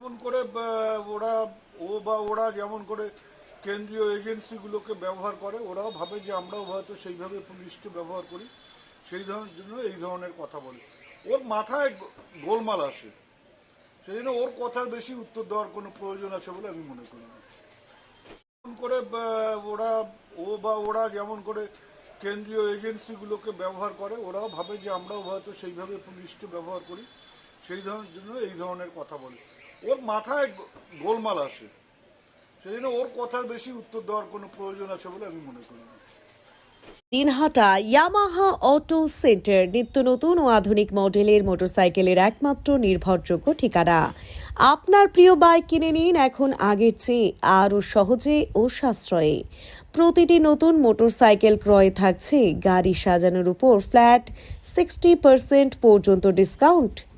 যেমন করে ওরা, ও বা ওরা যেমন করে কেন্দ্রীয় এজেন্সিগুলোকে ব্যবহার করে, ওরাও ভাবে যে আমরাও হয়তো সেইভাবে পুলিশকে ব্যবহার করি, সেই ধরনের জন্য এই ধরনের কথা বলে। ওর মাথায় গোলমাল আসে। সেই জন্য ওর কথার বেশি উত্তর দেওয়ার কোনো প্রয়োজন আছে বলে আমি মনে করি না। করে ওরা, ও বা ওরা যেমন করে কেন্দ্রীয় এজেন্সিগুলোকে ব্যবহার করে, ওরাও ভাবে যে আমরাও হয়তো সেইভাবে পুলিশকে ব্যবহার করি, সেই ধরনের জন্য এই ধরনের কথা বলে। ওর মাথায় গোলমাল আসে। সেই ওর কথার বেশি উত্তর দেওয়ার কোনো প্রয়োজন আছে বলে আমি মনে করি দিনহাটা ইয়ামাহা অটো সেন্টার নিত্য নতুন ও আধুনিক মডেলের মোটরসাইকেলের একমাত্র নির্ভরযোগ্য ঠিকানা। আপনার প্রিয় বাইক কিনে নিন এখন আগের চেয়ে আরও সহজে ও সাশ্রয়ে। প্রতিটি নতুন মোটরসাইকেল ক্রয়ে থাকছে গাড়ি সাজানোর উপর ফ্ল্যাট সিক্সটি পার্সেন্ট পর্যন্ত ডিসকাউন্ট